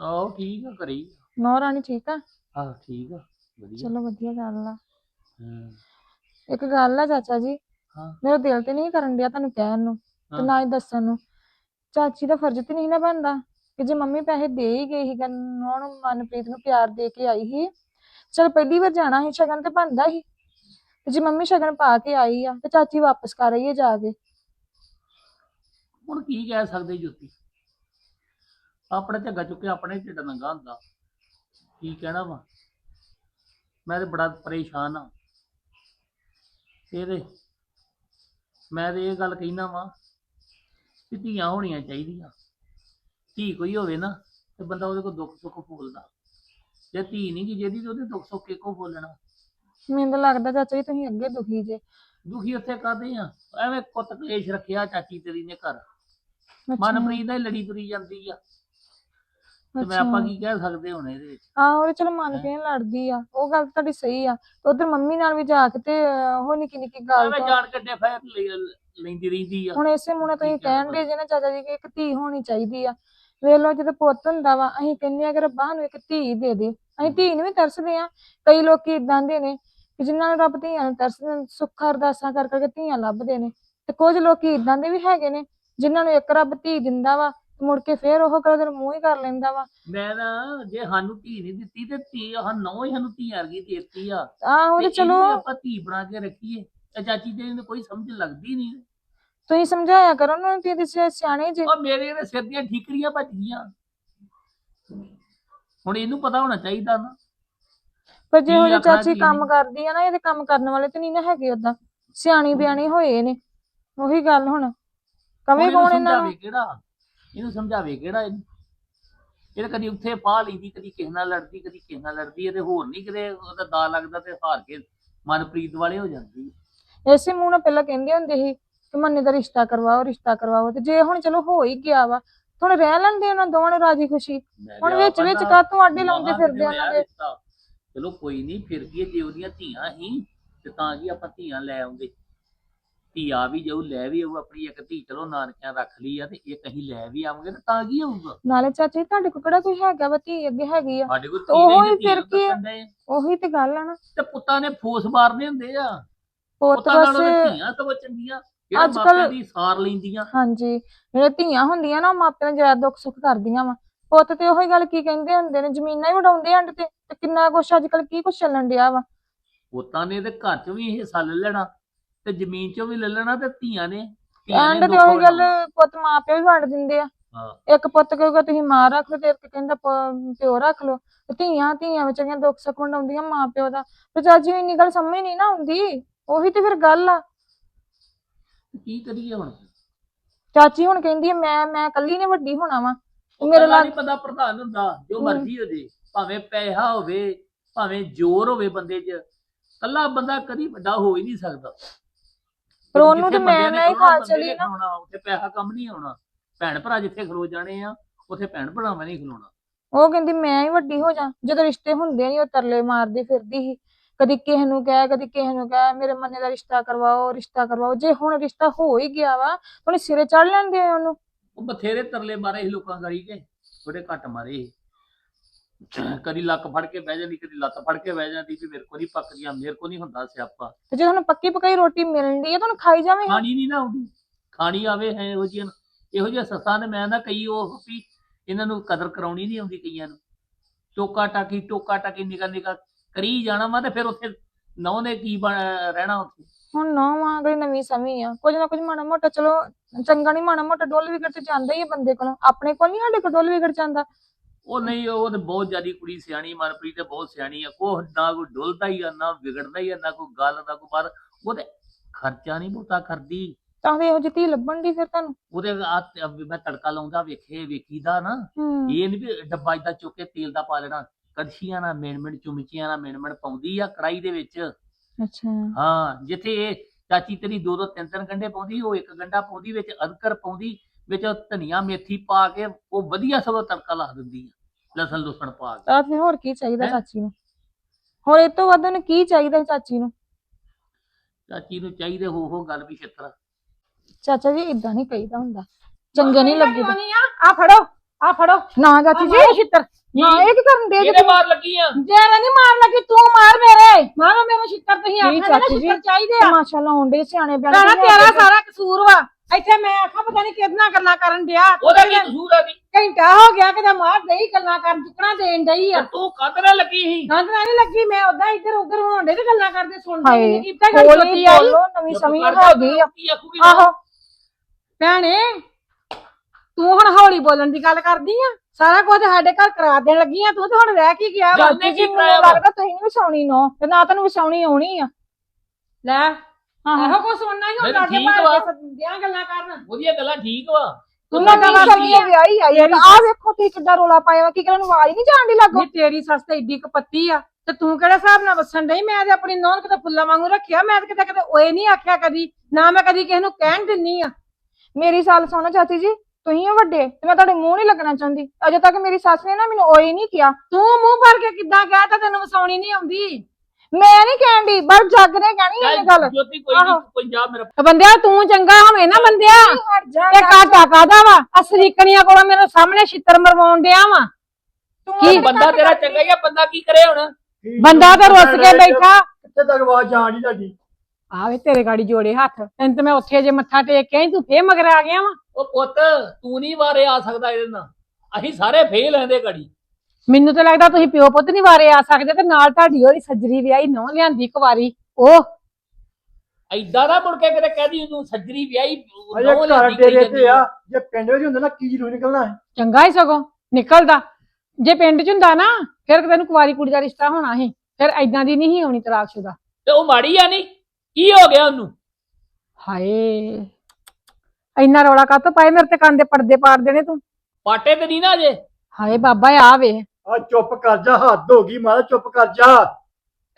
S4: ਆਹੋ ਠੀਕ ਆ ਕਰੀ
S3: ਨੌ ਰਾਣੀ ਠੀਕ ਆ?
S4: ਆਹ ਠੀਕ ਆ। ਵਧੀਆ।
S3: ਚਲੋ ਵਧੀਆ ਗੱਲ ਆ।
S4: ਹਾਂ।
S3: ਇੱਕ ਗੱਲ ਆ ਚਾਚਾ ਜੀ
S4: ਹਾਂ।
S3: ਮੇਰਾ ਦਿਲ ਤੇ ਨਹੀਂ ਕਰਨ ਡਿਆ ਤੁਹਾਨੂੰ ਕਹਿਣ ਨੂੰ ਤੇ। ਨਾ ਹੀ ਦੱਸਣ ਨੂੰ। ਚਾਚੀ ਦਾ ਫਰਜ਼ ਤੇ ਨਹੀਂ ਨਾ ਬਣਦਾ ਕਿ ਜੇ ਮੰਮੀ ਪੈਸੇ ਦੇ ਹੀ ਗਈ ਸੀ ਉਹਨਾਂ ਨੂੰ ਮਨਪ੍ਰੀਤ ਨੂੰ ਪਿਆਰ ਦੇ ਕੇ ਆਈ ਸੀ। ਚਲ ਪਹਿਲੀ ਵਾਰ ਜਾਣਾ ਸੀ ਸ਼ਗਨ ਤੇ ਬਣਦਾ ਸੀ। ਤੇ ਜੇ ਮੰਮੀ ਸ਼ਗਨ ਪਾ ਕੇ ਆਈ ਆ ਤੇ ਚਾਚੀ ਵਾਪਸ ਕਰ ਆਈ ਹੈ ਜਾ ਕੇ।
S4: ਹੁਣ ਕੀ ਕਹਿ ਸਕਦੇ ਜੋਤੀ? ਆਪਣੇ ਝੱਗਾ ਚੁੱਕੇ ਆਪਣੇ ਢਿੱਡ ਨੰਗਾ ਹੁੰਦਾ। ਕੀ ਕਹਿਣਾ ਵਾ? ਮੈਂ ਤੇ ਬੜਾ ਪਰੇਸ਼ਾਨ ਆ। ਇਹਦੇ ਮੈਂ ਤੇ ਇਹ ਗੱਲ ਕਹਿਣਾ ਵਾ ਕਿ ਧੀਆਂ ਹੋਣੀਆਂ ਚਾਹੀਦੀਆਂ। ਧੀ ਕੋਈ ਹੋਵੇ ਨਾ ਤੇ ਬੰਦਾ ਉਹਦੇ ਕੋਲ ਦੁੱਖ ਸੁੱਖ ਫੋਲਦਾ ਜੇ ਧੀ ਨਹੀਂ ਗੀ ਜਿਹਦੀ ਤੇ ਉਹਦੇ ਦੁੱਖ ਸੁੱਖ ਇੱਕੋ ਫੋਲਣਾ
S3: ਮੈਨੂੰ ਤਾਂ ਲੱਗਦਾ ਚਾਚਾ ਜੀ ਤੁਸੀਂ ਅੱਗੇ ਦੁਖੀ ਜੇ।
S4: ਦੁਖੀ ਉੱਥੇ ਕਾਹਦੇ ਆ? ਐਵੇਂ ਕੁੱਤ ਕਲੇਸ਼ ਰੱਖਿਆ ਚਾਚੀ ਤੇਰੀ ਨੇ ਘਰ। ਮਨਪ੍ਰੀਤ ਨਾਲ ਹੀ ਲੜੀ ਤੁਰੀ ਜਾਂਦੀ ਆ। ਤੇ ਮੈਂ ਆਪਾਂ ਕੀ ਕਹਿ ਸਕਦੇ ਹੁਣ ਇਹਦੇ ਵਿੱਚ?
S3: ਆਹੋ ਉਹ ਚਲ ਮੰਨ ਕੇ ਲੜਦੀ ਆ। ਉਹ ਗੱਲ ਤੁਹਾਡੀ ਸਹੀ ਆ। ਉਧਰ ਮੰਮੀ ਨਾਲ ਵੀ ਜਾ ਕੇ ਤੇ ਉਹ ਨਿੱਕੀ ਨਿੱਕੀ ਗੱਲ ਤੋਂ
S4: ਜਾਣ ਕੱਢੇ ਫੈਰ ਲੈਂਦੀ ਰਹਿੰਦੀ ਆ।
S3: ਹੁਣ ਇਸੇ ਮੂਹਰੇ ਤੁਸੀਂ ਕਹਿਣ ਦੇ ਜੇ ਨਾ ਚਾਚਾ ਜੀ ਕਿ ਇੱਕ ਧੀ ਹੋਣੀ ਚਾਹੀਦੀ ਆ। ਵੇਖ ਲਓ ਜਦੋਂ ਪੁੱਤ ਹੁੰਦਾ ਵਾ ਅਸੀਂ ਕਹਿੰਦੇ ਆ ਕਿ ਰੱਬਾ ਨੂੰ ਇੱਕ ਧੀ ਦੇ ਦੇ। ਅਸੀਂ ਧੀ ਨੂੰ ਵੀ ਤਰਸਦੇ ਆ। ਕਈ ਲੋਕੀ ਇਦਾਂ ਦੇ ਨੇ ਕਿ ਜਿਨ੍ਹਾਂ ਨੂੰ ਰੱਬ ਧੀਆਂ ਨੂੰ ਤਰਸਦੇ ਨੇ ਸੁੱਖਾਂ ਅਰਦਾਸਾਂ ਕਰ ਕਰਕੇ ਧੀਆਂ ਲੱਭਦੇ ਨੇ। ਤੇ ਕੁਝ ਲੋਕੀ ਇਦਾਂ ਦੇ ਵੀ ਹੈਗੇ ਨੇ ਜਿਨ੍ਹਾਂ ਨੂੰ ਇੱਕ ਰੱਬ ਧੀ ਦਿੰਦਾ ਵਾ ਮੁੜ ਕੇ ਫੇਰ ਉਹ ਕਦੇ ਨੂੰ ਮੂੰਹ ਹੀ ਕਰ ਲੈਂਦਾ ਵਾ।
S4: ਮੈਂ ਨਾ ਜੇ ਸਾਨੂੰ ਧੀ ਨਹੀਂ ਦਿੱਤੀ ਤੇ ਧੀ ਹਾਂ ਨੌ ਹੀ ਸਾਨੂੰ ਧੀ ਵਰਗੀ ਦੇਤੀ ਆ।
S3: ਆਹੋ ਤੇ
S4: ਤੇ
S3: ਚਲੋ।
S4: ਇਹਨੂੰ ਆਪਾਂ ਧੀ ਬਣਾ ਕੇ ਰੱਖੀਏ। ਤੇ ਚਾਚੀ ਜੀ ਨੂੰ ਕੋਈ ਸਮਝ ਲੱਗਦੀ ਨਹੀਂ।
S3: ਤੁਸੀਂ ਸਮਝਾਇਆ ਕਰੋ ਉਹਨਾਂ ਨੂੰ ਤੁਸੀਂ ਸਿ- ਸਿਆਣੇ ਜੇ।
S4: ਉਹ ਮੇਰੇ ਇਹਦੇ ਸਿਰ ਦੀਆਂ ਠੀਕਰੀਆਂ ਭੱਜ ਗਈਆਂ। ਹੁਣ ਇਹਨੂੰ ਪਤਾ ਹੋਣਾ ਚਾਹੀਦਾ ਨਾ।
S3: ਪਰ ਜੇ
S4: ਆਖਣਾ,
S3: ਚਾਚੀ ਕੰਮ। ਕਰਦੀ ਆ ਨਾ ਇਹਦੇ ਕੰਮ ਕਰਨ ਵਾਲੇ ਤੇ ਨਹੀਂ ਨਾ ਹੈਗੇ ਓਦਾਂ। ਸਿਆਣੀ ਬਿਆਣੀ ਹੋਏ ਨੇ। ਉਹੀ ਗੱਲ ਹੁਣ।
S4: ਹੁਣ
S3: ਕਵੇਂ ਕੌਣ ਇਹਨਾਂ ਨੂੰ?
S4: ਸਮਝਾਵੇ ਕਿਹੜਾ? ਇਹਨੂੰ ਸਮਝਾਵੇ ਕਿਹੜਾ ਇਹਨੂੰ? ਇਹ ਕਦੀ ਉੱਥੇ ਪਾ ਲੈਂਦੀ ਕਦੀ ਕਿਸੇ ਨਾਲ ਲੜਦੀ ਕਦੀ ਕਿਸੇ ਨਾਲ ਲੜਦੀ ਤੇ ਹੋਰ ਨਹੀਂ ਕਿਤੇ ਉਹਦਾ ਦਾ ਲੱਗਦਾ ਤੇ ਹਾਰ ਕੇ ਮਨਪ੍ਰੀਤ ਵਾਲੇ ਹੋ ਜਾਂਦੀ
S3: ਇਸੇ ਮੂੰਹ ਨਾਲ ਪਹਿਲਾਂ ਕਹਿੰਦੇ ਹੁੰਦੇ ਸੀ ਕਿ ਮੰਨੇ ਦਾ ਰਿਸ਼ਤਾ ਕਰਵਾਓ ਰਿਸ਼ਤਾ ਕਰਵਾਓ ਤੇ ਜੇ ਹੁਣ ਚਲੋ ਹੋ ਹੀ ਗਿਆ ਵਾ ਹੁਣ ਰਹਿ ਲੈਂਦੇ ਉਹਨਾਂ ਦੋਵਾਂ ਨੂੰ ਰਾਜੀ ਖੁਸ਼ੀ।
S4: ਮੈਂ
S3: ਹੁਣ
S4: ਕਿਹਾ
S3: ਵਿੱਚ ਵਿੱਚ
S4: ਪਹਿਲਾਂ
S3: ਕਾਹਤੋਂ ਆਡੇ ਲਾਉਂਦੇ ਫਿਰਦੇ ਉਹਨਾਂ ਦੇ?
S4: ਰਿਸ਼ਤਾ। ਚਲੋ ਕੋਈ ਨਹੀਂ ਫਿਰ ਕੀ ਹੈ, ਜੇ ਉਹਦੀਆਂ ਧੀਆਂ ਹੀ ਤੇ ਤਾਂ ਕੀ ਆਪਾਂ ਧੀਆਂ ਲੈ ਆਉਂਦੇ? ਧੀ ਆ ਵੀ ਜਾਊ ਲੈ ਵੀ ਆਊ ਆਪਣੀ ਇੱਕ ਧੀ ਚਲੋ ਨਾਨਕਿਆਂ ਰੱਖ ਲਈ ਆ ਤੇ ਇੱਕ ਅਸੀਂ ਲੈ ਵੀ ਆਵਾਂਗੇ ਤੇ ਤਾਂ ਕੀ ਹੋਊਗਾ
S3: ਨਾਲੇ ਚਾਚੀ ਤੁਹਾਡੇ ਕੋਲ ਕਿਹੜਾ ਕੋਈ ਹੈਗਾ ਵਾ ਧੀ ਅੱਗੇ ਹੈਗੀ ਆ?
S4: ਸਾਡੇ ਕੋਲ
S3: ਤੇ ਉਹ
S4: ਧੀ
S3: ਹੀ
S4: ਨਹੀਂ
S3: ਫਿਰ ਕੀ ਆ?
S4: ਡਏ
S3: ਉਹੀ ਤੇ ਗੱਲ ਆ ਨਾ।
S4: ਤੇ ਪੁੱਤਾਂ ਨੇ ਫੋਸ ਮਾਰਨੇ ਹੁੰਦੇ ਆ।
S3: ਪੁੱਤ
S4: ਪੁੱਤਾਂ ਨਾਲੋਂ ਤੇ
S3: ਬਸ
S4: ਧੀਆਂ ਸਗੋਂ ਚੰਗੀਆਂ ਜਿਹੜਾ
S3: ਅੱਜ-ਕੱਲ੍ਹ-
S4: ਮਾਪਿਆਂ ਦੀ ਸਾਰ ਲੈਂਦੀਆਂ।
S3: ਹਾਂਜੀ ਜਿਹੜੇ ਧੀਆਂ ਹੁੰਦੀਆਂ ਨਾ ਉਹ ਮਾਪਿਆਂ ਨੂੰ ਜ਼ਿਆਦਾ ਦੁੱਖ ਸੁੱਖ ਕਰਦੀਆਂ ਵਾ। ਪੁੱਤ ਤੇ ਉਹੀ ਗੱਲ ਕੀ ਕਹਿੰਦੇ ਹੁੰਦੇ ਨੇ ਜ਼ਮੀਨਾਂ ਹੀ ਵਡਾਉਂਦੇ ਆ ਅੰਡ ਤੇ ਤੇ ਕਿੰਨਾ ਕੁਛ ਅੱਜ ਕੱਲ ਕੀ ਕੁਛ ਚੱਲਣ ਡਿਆ ਵਾ?
S4: ਪੁੱਤਾਂ ਨੇ ਤੇ ਘਰ 'ਚ ਵੀ ਹਿੱਸਾ ਲੈ ਲੈਣਾ। ਤੇ ਜ਼ਮੀਨ 'ਚੋਂ ਵੀ ਲੈ ਲੈਣਾ ਤੇ ਧੀਆਂ ਨੇ। ਧੀਆਂ ਨੇ
S3: ਐਂਡ ਤੇ
S4: ਦੁੱਖ
S3: ਉਹੀ ਗੱਲ। ਪੁੱਤ ਮਾਪਿਓ ਵੀ ਵੰਡ ਦਿੰਦੇ ਆ।
S4: ਹਾਂ।
S3: ਇੱਕ ਪੁੱਤ ਕਹੂਗਾ ਤੁਸੀਂ ਮਾਂ ਰੱਖ ਲਓ ਤੇ ਇੱਕ ਕਹਿੰਦਾ ਪ- ਪਿਓ ਰੱਖ ਲਓ। ਤੇ ਧੀਆਂ ਧੀਆਂ ਵਿਚਾਰੀਆਂ ਦੁੱਖ ਸੁੱਖ ਵੰਡਾਉਂਦੀਆਂ ਮਾਂ ਪਿਓ ਦਾ। ਤੇ ਚਾਚੀ ਨੂੰ ਇੰਨੀ ਗੱਲ ਸਮਝ ਨਹੀਂ ਨਾ ਆਉਂਦੀ ਉਹੀ ਤੇ ਫਿਰ ਗੱਲ ਆ।
S4: ਕੀ ਕਰੀਏ ਹੁਣ?
S3: ਚਾਚੀ ਹੁਣ ਕਹਿੰਦੀ ਆ ਮੈਂ ਮੈਂ ਕੱਲੀ ਨੇ ਵੱਡੀ ਹੋਣਾ ਵਾ। ਮੇਰੇ ਨਾਲ-
S4: ਨਹੀਂ ਪਤਾ ਪ੍ਰਧਾਨ ਹੁੰਦਾ ਜੋ। ਮਰਜ਼ੀ ਹੋ ਜੇ ਭਾਵੇਂ ਪੈਸਾ ਹੋਵੇ ਭਾਵੇਂ ਜ਼ੋਰ ਹੋਵੇ ਬੰਦੇ 'ਚ। ਕੱਲਾ ਬੰਦਾ ਕਦੀ ਵੱਡਾ ਹੋ ਹੀ ਨਹੀਂ ਸਕਦਾ।
S3: ਪਰ ਉਹਨੂੰ ਤੇ ਮੈਂ
S4: ਨੇ
S3: ਹੀ
S4: ਖਲੋਣਾ,
S3: ਖਾ
S4: ਬੰਦੇ
S3: ਚਲੀ
S4: ਨੇ ਉੱਥੇ ਪੈਸਾ ਕੰਮ ਨਹੀਂ ਆਉਣਾ। ਭੈਣ ਭਰਾ ਜਿੱਥੇ ਖਲੋ ਜਾਣੇ ਆ ਉੱਥੇ ਭੈਣ ਭਰਾਵਾਂ ਨਹੀਂ ਖਲੋਣਾ।
S3: ਉਹ ਕਹਿੰਦੀ ਮੈਂ ਹੀ ਵੱਡੀ ਹੋ ਜਾ। ਜਦੋਂ ਰਿਸ਼ਤੇ ਹੁੰਦੇ ਨਹੀਂ ਉਹ ਤਰਲੇ ਮਾਰਦੀ ਫਿਰਦੀ ਸੀ। ਕਦੀ ਕਿਸੇ ਨੂੰ ਕਹਿ ਕਦੀ ਕਿਸੇ ਨੂੰ ਕਹਿ ਮੇਰੇ ਮੰਨੇ ਦਾ ਰਿਸ਼ਤਾ ਕਰਵਾਓ ਰਿਸ਼ਤਾ ਕਰਵਾਓ। ਜੇ ਹੁਣ ਰਿਸ਼ਤਾ ਹੋ ਹੀ ਗਿਆ ਵਾ ਉਹਨੇ ਸਿਰੇ ਚੜ ਲੈਂਦੇ ਆ ਉਹਨੂੰ।
S4: ਉਹ ਬਥੇਰੇ ਤਰਲੇ ਮਾਰੇ ਸੀ ਲੋਕਾਂ ਕਰੀ ਕੇ। ਥੋੜੇ ਘੱਟ ਮਾਰੇ ਸੀ। ਕਦੀ ਲੱਕ ਫੜ ਕੇ ਬਹਿ ਜਾਂਦੀ ਕਦੀ ਲੱਤ ਫੜ ਕੇ ਬਹਿ ਜਾਂਦੀ ਵੀ ਮੇਰੇ ਕੋ ਨਹੀਂ ਪੱਕਦੀਆਂ ਮੇਰੇ ਕੋ ਨਹੀਂ ਹੁੰਦਾ ਸਿਆਪਾ।
S3: ਤੇ ਜੇ ਤੁਹਾਨੂੰ ਪੱਕੀ ਪਕਾਈ ਰੋਟੀ ਮਿਲਣ ਦੀ ਹੈ ਤੁਹਾਨੂੰ ਖਾਈ ਜਾਵੇਂ
S4: ਖਾਣੀ ਨਹੀਂ ਨਾ ਆਉਂਦੀ। ਖਾਣੀ ਆਵੇ ਹੈ ਇਹੋ ਜਿਹੀਆਂ ਇਹੋ ਜਿਹੀਆਂ ਸੱਸਾਂ ਨੇ ਮੈਂ ਨਾ ਕਈ ਉਹ ਵੀ ਇਹਨਾਂ ਨੂੰ ਕਦਰ ਕਰਾਉਣੀ ਨਹੀਂ ਆਉਂਦੀ ਕਈਆਂ ਨੂੰ। ਟੋਕਾ ਟਾਕੀ ਟੋਕਾ ਟਾਕੀ ਨਿਕਾ ਨਿਕਾ ਕਰੀ ਜਾਣਾ ਵਾ ਤੇ ਫਿਰ ਉੱਥੇ ਨੌ ਨੇ ਕੀ ਰਹਿਣਾ ਉੱਥੇ?
S3: ਹੁਣ ਨੌ ਮਾਂ ਅਗਲੀ ਨਵੀਂ ਸਮੀ ਆ। ਕੁਝ ਨਾ ਕੁਝ ਮਾੜਾ ਮੋਟਾ ਚਲੋ ਚੰਗਾ ਨਹੀਂ ਮਾੜਾ ਮੋਟਾ ਡੋਲ ਵਿਗੜ ਤੇ ਜਾਂਦਾ ਹੀ ਆ ਬੰਦੇ ਕੋਲੋਂ। ਆਪਣੇ ਕੋਲ ਨਹੀਂ ਸਾਡੇ ਕੋਲ ਡੋਲ ਵਿਗੜ ਜਾਂਦਾ।
S4: ਉਹ ਨਹੀਂ ਉਹ ਤੇ ਬਹੁਤ ਜਿਆਦੀ ਕੁੜੀ ਸਿਆਣੀ ਮਨਪ੍ਰੀਤ ਤੇ ਬਹੁਤ ਸਿਆਣੀ ਆ। ਕੋ ਨਾ ਕੋਈ ਡੁੱਲਦਾ ਹੀ ਆ ਨਾ ਵਿਗੜਦਾ ਹੀ ਆ ਨਾ ਕੋਈ ਗੱਲ ਨਾ ਕੋਈ ਬਾਤ ਉਹ ਤੇ ਖਰਚਾ ਨਹੀਂ ਬਹੁਤਾ ਕਰਦੀ।
S3: ਤਾਂ ਤੇ ਇਹੋ ਜਿਹੀ ਧੀ ਲੱਭਣ ਦੀ ਫਿਰ ਤੁਹਾਨੂੰ?
S4: ਉਹਦੇ ਆ ਮੈਂ ਤੜਕਾ ਲਾਉਂਦਾ ਵੇਖੇ ਵੇਖੀਦਾ ਨਾ।
S3: ਹੂੰ।
S4: ਇਹ ਨਹੀਂ ਵੀ ਡੱਬਾ ਇਦਾਂ ਚੁੱਕ ਕੇ ਤੇਲ ਦਾ ਪਾ ਲੈਣਾ ਕੜਛੀਆਂ ਨਾਲ ਮਿਣ ਮਿਣ ਚੁਮਚੀਆਂ ਨਾਲ ਮਿਣ ਮਿਣ ਪਾਉਂਦੀ ਆ ਕੜਾਈ ਦੇ ਵਿੱਚ।
S3: ਅੱਛਾ।
S4: ਹਾਂ ਜਿੱਥੇ ਇਹ ਚਾਚੀ ਤੇਰੀ ਦੋ ਦੋ ਤਿੰਨ ਤਿੰਨ ਗੰਢੇ ਪਾਉਂਦੀ ਉਹ ਇੱਕ ਗੰਢਾ ਪਾਉਂਦੀ ਵਿੱਚ ਅਦਕਰ ਪਾਉਂਦੀ ਵਿੱਚ ਉਹ ਧਨੀਆ ਮੇਥੀ ਪਾ ਕੇ ਉਹ ਵਧੀਆ ਸਗੋਂ ਤੜਕਾ ਲਾ ਦਿੰਦੀ ਆ। ਲਸਣ ਲੁਸਣ ਪਾ ਕੇ
S3: ਤਾਂ ਫਿਰ ਹੋਰ ਕੀ ਚਾਹੀਦਾ
S4: ਹੈਂ?
S3: ਚਾਚੀ ਨੂੰ? ਹੋਰ ਇਹ ਤੋਂ ਵੱਧ ਉਹਨੂੰ ਕੀ ਚਾਹੀਦਾ ਚਾਚੀ ਨੂੰ?
S4: ਚਾਚੀ ਨੂੰ ਚਾਹੀਦੇ ਹੋ ਹੋ ਗੱਲ ਵੀ ਛਿੱਤਰ।
S3: ਚਾਚਾ ਜੀ ਇਦਾਂ ਨਹੀਂ ਕਹੀਦਾ ਹੁੰਦਾ। ਚੰਗੇ ਨਹੀਂ ਲੱਗੀ
S2: ਨਹੀਂ ਆ? ਫੜੋ ਆ ਫੜੋ।
S3: ਨਾ ਚਾਚੀ ਜੀ
S2: ਛਿੱਤਰ।
S3: ਨਾ ਇਹ ਕੀ ਕਰਨ ਦੇ
S4: ਇਹਦੇ ਮਾਰ ਲੱਗੀ ਆ।
S2: ਜਿਹੜੇ ਨਹੀਂ ਮਾਰ ਲੱਗੀ ਤੂੰ ਮਾਰ ਮੇਰੇ। ਮਾਰੋ ਮੇਰੇ ਛਿੱਤਰ ਤੁਸੀਂ
S3: ਕੀ
S2: ਆਖਣਾ ਨਾ
S3: ਚਾਚੀ ਜੀ?
S2: ਛਿੱਤਰ ਚਾਹੀਦੇ ਆ।
S3: ਤਮਾਸ਼ਾ ਲਾਉਣ ਦੇ ਸਿਆਣੇ
S2: ਭੈਣਾ
S3: ਬਿਆਣੇ
S2: ਤੇਰਾ ਸਾਰਾ ਕਸੂਰ ਵਾ। ਇੱਥੇ ਮੈਂ ਆਖਾਂ ਪਤਾ ਨਹੀਂ ਕਿਹਨਾਂ ਗੱਲਾਂ ਕਰਨ ਡਿਆ।
S4: ਉਹਦਾ ਕੀ ਕਸੂਰ ਆ ਦੀ
S2: ਘੰਟਾ ਹੋ ਗਿਆ ਕਿਤੇ ਮਾਰ ਨਹੀਂ ਗੱਲਾਂ ਕਰਨ ਚੁੱਕਣਾ ਦੇਣ ਡਈ ਆ।
S4: ਤੂੰ ਕਦ ਨਾਲ ਲੱਗੀ ਸੀ?
S2: ਗੰਦ ਨਹੀਂ ਲੱਗੀ ਮੈਂ ਉਦਾਂ ਇੱਧਰ ਉੱਧਰ ਹੋਣ ਤੇ ਗੱਲਾਂ ਕਰਦੇ ਸੁਣਦੀ
S3: ਹਾਏ
S2: ਨਹੀਂ ਇੱਦਾਂ ਗੱਲ
S3: ਹੀ
S2: ਆਈ?
S3: ਬੋਲੋ ਨਵੀਂ ਸਮੀ ਹੋ ਗਈ ਆ।
S4: ਕੀ ਆਖੂਗੀ
S3: ਆਹੋ।
S2: ਭੈਣੇ ਤੂੰ ਹੁਣ ਹੌਲੀ ਬੋਲਣ ਦੀ ਗੱਲ ਕਰਦੀ ਆ? ਸਾਰਾ ਕੁਝ ਸਾਡੇ ਘਰ ਕਰਾ ਦੇਣ ਲੱਗੀ ਆ ਤੂੰ ਤੇ ਹੁਣ ਰਹਿ ਕੀ ਗਿਆ ਵਾ?
S4: ਜਾ।
S3: ਚਾਚੀ ਜੀ
S4: ਕੀ
S3: ਮੈਨੂੰ
S4: ਕਰਾਇਆ ਵਾ?
S3: ਲੱਗਦਾ ਤੁਸੀਂ ਨਹੀਂ ਵਸਾਉਣੀ ਨੋ ਤੇ ਨਾ ਤੁਹਾਨੂੰ ਵਸਾਉਣੀ ਆਉਣੀ ਆ।
S2: ਲੈ
S3: ਹਾਂ
S2: ਇਹੋ ਕੋ ਸੁਣਨਾ ਹੀ ਹੁਣ
S4: ਨਹੀਂ,
S2: ਲਾਗੇ
S4: ਠੀਕ
S2: ਮਾਰ
S4: ਵਾ।
S2: ਕੇ ਸੱਦਿਆਂ ਗੱਲਾਂ ਕਰਨ।
S4: ਉਹਦੀਆਂ ਗੱਲਾਂ ਠੀਕ ਵਾ।
S3: ਤੂੰ
S2: ਗੱਲ
S3: ਸਮੀ
S2: ਕੀ?
S3: ਵਿਆਹੀ ਆਈ ਆ। ਆ ਵੇਖੋ ਤੁਸੀਂ ਕਿੱਦਾਂ ਰੋਲਾ ਪਾਇਆ ਵਾ ਕੀ ਕਰਨ ਨੂੰ ਆਵਾਜ਼ ਨਹੀਂ ਜਾਣ ਦੀ ਲੱਗੋ।
S2: ਨਹੀਂ ਤੇਰੀ ਸੱਸ ਤੇ ਏਡੀ ਕਪੱਤੀ ਆ ਤੇ ਤੂੰ ਕਿਹੜੇ ਹਿਸਾਬ ਨਾਲ ਵਸਣ ਡਈ? ਮੈਂ ਤੇ ਆਪਣੀ ਨੌਨ ਕਿਤੇ ਫੁੱਲਾਂ ਵਾਂਗੂ ਰੱਖਿਆ ਮੈਂ ਤੇ ਕਿਤੇ ਕਿਤੇ ਓਏ ਨਹੀਂ ਆਖਿਆ ਕਦੀ ਨਾ ਮੈਂ ਕਦੀ ਕਿਸੇ ਨੂੰ ਕਹਿਣ ਦਿੰਨੀ ਆ।
S3: ਮੇਰੀ ਸਾਲ ਸੁਣੋ ਚਾਚੀ ਜੀ ਤੁਸੀਂ ਹੋ ਵੱਡੇ ਤੇ ਮੈਂ ਤੁਹਾਡੇ ਮੂੰਹ ਨਹੀਂ ਲੱਗਣਾ ਚਾਹੁੰਦੀ। ਅਜੇ ਤੱਕ ਮੇਰੀ ਸੱਸ ਨੇ ਨਾ ਮੈਨੂੰ ਓਏ ਨਹੀਂ ਕਿਹਾ।
S2: ਤੂੰ ਮੂੰਹ ਭਰ ਕੇ ਕਿੱਦਾਂ ਕਹਿ ਤਾ ਤੈਨੂੰ ਵਸਾਉਣੀ ਨਹੀਂ ਆਉਂਦੀ?
S3: ਮੈਂ ਨਹੀਂ ਕਹਿੰਦੀ ਪਰ ਜੱਗ ਨੇ ਕਹਿਣੀ ਇਹ ਗੱਲ।
S4: ਜੋਤੀ ਕੋਈ। ਨਹੀਂ ਪੰਜਾਬ ਮੇਰਾ
S2: ਬੰਦਿਆ ਤੂੰ ਚੰਗਾ ਹੋਵੇਂ ਨਾ ਬੰਦਿਆ। ਤੇ ਕਾਟਾ ਕਾਦਾ ਵਾ? ਅਸਲੀਕਣੀਆਂ ਕੋਲ ਮੇਰੇ ਸਾਹਮਣੇ ਛਿੱਤਰ ਮਰਵਾਉਣ ਡਿਆ ਵਾ।
S3: ਤੂੰ
S2: ਕੀ?
S3: ਆਪਣੇ
S4: ਬੰਦਾ ਤੇਰਾ
S3: ਕਰਦੀ।
S4: ਚੰਗਾ ਹੀ ਆ ਬੰਦਾ ਕੀ ਕਰੇ ਹੁਣ?
S2: ਬੰਦਾ ਤਾਂ ਰੁੱਸ ਕੇ ਬੈਠਾ।
S1: ਕਿੱਥੇ ਤੱਕ ਆਵਾਜ਼ ਜਾਣ ਦੀ ਤੁਹਾਡੀ?
S2: ਆਵੇ ਤੇਰੇ ਗਾੜੀ ਜੋੜੇ ਹੱਥ। ਤੈਨੂੰ ਤੇ ਮੈਂ ਉੱਥੇ ਜੇ ਮੱਥਾ ਟੇਕ ਕੇ ਆਈ ਤੂੰ ਫੇਰ ਮਗਰ ਆ ਗਿਆ ਵਾ।
S4: ਉਹ ਪੁੱਤ ਤੂੰ ਨਹੀਂ ਵਾਰੇ ਆ ਸਕਦਾ ਇਹਦੇ ਨਾਲ। ਅਸੀਂ ਸਾਰੇ ਫੇਲ ਆਂਦੇ ਗੜੀ।
S2: ਮੈਨੂੰ ਤਾਂ ਲੱਗਦਾ ਤੁਸੀਂ ਪਿਓ ਪੁੱਤ ਨਹੀਂ ਵਾਰੇ ਆ ਸਕਦੇ ਤੇ ਨਾਲ ਤੁਹਾਡੀ ਉਹਦੀ ਸੱਜਰੀ ਵਿਆਹੀ ਨੌ ਲਿਆਂਦੀ ਕੁਵਾਰੀ ਉਹ
S4: ਐਦਾਂ ਨਾ ਮੁੜ ਕੇ ਕਿਤੇ ਕਹਦੀ ਉਹਨੂੰ ਸੱਜਰੀ ਵਿਆਹੀ
S1: ਅਜੇ
S4: ਨਹੁੰ
S1: ਘਰ
S4: ਲਿਆਂਦੀ
S1: ਤੇਰੇ ਤੇ ਆ ਜੇ ਪਿੰਡ ਵਿੱਚ ਹੁੰਦਾ ਨਾ ਕੀ ਜ਼ਰੂਰ ਨਿਕਲਣਾ ਹੈ?
S2: ਚੰਗਾ ਹੀ ਸਗੋਂ ਨਿਕਲਦਾ। ਜੇ ਪਿੰਡ ਚ ਹੁੰਦਾ ਨਾ ਫਿਰ ਤੈਨੂੰ ਕੁਵਾਰੀ ਕੁੜੀ ਦਾ ਰਿਸ਼ਤਾ ਹੋਣਾ ਸੀ। ਫਿਰ ਐਦਾਂ ਦੀ ਨਹੀਂ ਸੀ ਹੋਣੀ ਤਲਾਕਸ਼ੁਦਾ।
S4: ਤੇ ਉਹ ਮਾੜੀ ਆ ਨਹੀਂ ਕੀ ਹੋ ਗਿਆ ਉਹਨੂੰ?
S2: ਹਾਏ ਇੰਨਾ ਰੌਲਾ ਕਾਤੋਂ ਪਾਏ ਮੇਰੇ ਤੇ ਕੰਨ ਦੇ ਪਰਦੇ ਪਾੜ ਦੇਣੇ ਤੂੰ।
S4: ਪਾਟੇ ਤੇ ਨਹੀਂ ਨਾ ਅਜੇ?
S2: ਹਾਏ ਬਾਬਾ ਆ ਵੇ
S1: ਆ ਚੁੱਪ ਕਰ ਜਾ ਹੱਦ ਹੋ ਗਈ ਮਾਰਾ ਚੁੱਪ ਕਰ ਜਾ।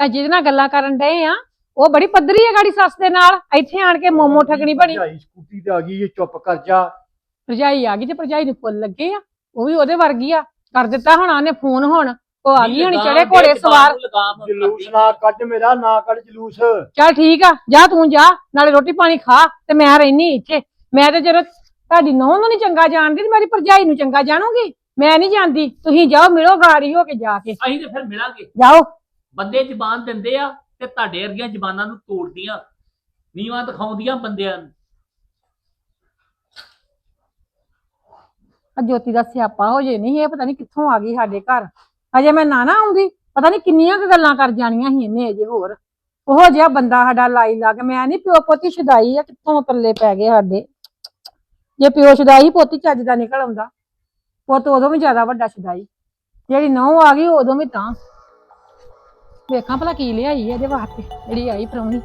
S2: ਇਹ ਜਿਹਦੇ ਨਾਲ ਗੱਲਾਂ ਕਰਨ ਡਏ ਆ ਉਹ ਬੜੀ ਪੱਧਰੀ ਹੈ ਗਾੜੀ ਸੱਸ ਦੇ ਨਾਲ ਇੱਥੇ ਆਣ ਕੇ ਮੋਮੋ ਠਗਣੀ ਬਣੀ।
S1: ਭਰਜਾਈ ਸਕੂਟੀ ਤੇ ਆ ਗਈ ਇਹ ਚੁੱਪ ਕਰ ਜਾ।
S2: ਭਰਜਾਈ ਆ ਗਈ ਤੇ ਭਰਜਾਈ ਨੂੰ ਫੁੱਲ ਲੱਗੇ ਆ ਉਹ ਵੀ ਉਹਦੇ ਵਰਗੀ ਆ। ਕਰ ਦਿੱਤਾ ਹੋਣਾ ਉਹਨੇ ਫੋਨ ਹੁਣ ਉਹ ਆ ਗਈ ਹੋਣੀ ਚੜੇ ਘੋੜੇ ਸਵਾਰ।
S1: ਜਲੂਸ। ਨਾ ਕੱਢ ਮੇਰਾ ਨਾ ਕੱਢ ਜਲੂਸ।
S2: ਚੱਲ ਠੀਕ ਆ ਜਾ ਤੂੰ ਜਾ ਨਾਲੇ ਰੋਟੀ ਪਾਣੀ ਖਾ ਤੇ ਮੈਂ ਰਹਿਨੀ ਇੱਥੇ। ਮੈਂ ਤੇ ਜਦੋਂ ਤੁਹਾਡੀ ਨੌਂ ਨੂੰ ਨਹੀਂ ਚੰਗਾ ਜਾਣਦੀ ਤੇ ਮੇਰੀ ਭਰਜਾਈ ਨੂੰ ਚੰਗਾ ਜਾਣੂਗੀ? ਮੈਂ ਨਹੀਂ ਜਾਂਦੀ ਤੁਸੀਂ ਜਾਓ ਮਿਲੋ ਗਾੜੀ ਹੋ ਕੇ ਜਾ ਕੇ।
S4: ਅਸੀਂ ਤੇ ਫਿਰ ਮਿਲਾਂਗੇ।
S2: ਜਾਓ।
S4: ਬੰਦੇ ਜ਼ਬਾਨ ਦਿੰਦੇ ਆ ਤੇ ਤੁਹਾਡੇ ਵਰਗੀਆਂ ਜ਼ਬਾਨਾਂ ਨੂੰ ਤੋੜਦੀਆਂ ਨੀਵਾਂ ਦਿਖਾਉਂਦੀਆਂ ਬੰਦਿਆਂ ਨੂੰ।
S2: ਆ ਜੋਤੀ ਦਾ ਸਿਆਪਾ ਹੋ ਜੇ ਨਹੀਂ ਇਹ ਪਤਾ ਨਹੀਂ ਕਿੱਥੋਂ ਆ ਗਈ ਸਾਡੇ ਘਰ। ਅਜੇ ਮੈਂ ਨਾ ਨਾ ਆਉਂਦੀ ਪਤਾ ਨਹੀਂ ਕਿੰਨੀਆਂ ਕੁ ਗੱਲਾਂ ਕਰ ਜਾਣੀਆਂ ਸੀ ਇਹਨੇ ਅਜੇ ਹੋਰ। ਉਹੋ ਜਿਹਾ ਬੰਦਾ ਸਾਡਾ ਲਾਈ ਲੱਗ ਮੈਂ ਨਹੀਂ ਪਿਓ ਪੋਤੀ ਛਦਾਈ ਆ ਕਿੱਥੋਂ ਪੱਲੇ ਪੈ ਗਏ ਸਾਡੇ। ਜੇ ਪਿਓ ਛਦਾਈ ਪੋਤੀ ਚੱਜ ਦਾ ਨਿਕਲ ਆਉਂਦਾ। ਪੁੱਤ ਉਦੋਂ ਵੀ ਜ਼ਿਆਦਾ ਵੱਡਾ ਛਦਾਈ। ਜਿਹੜੀ ਨਹੁੰ ਆ ਗਈ, ਉਦੋਂ ਵੀ ਤਾਂ। ਵੇਖਾਂ ਭਲਾ ਕੀ ਲਿਆਈ ਇਹਦੇ ਵਾਸਤੇ, ਜਿਹੜੀ ਆਈ ਪ੍ਰਾਹੁਣੀ।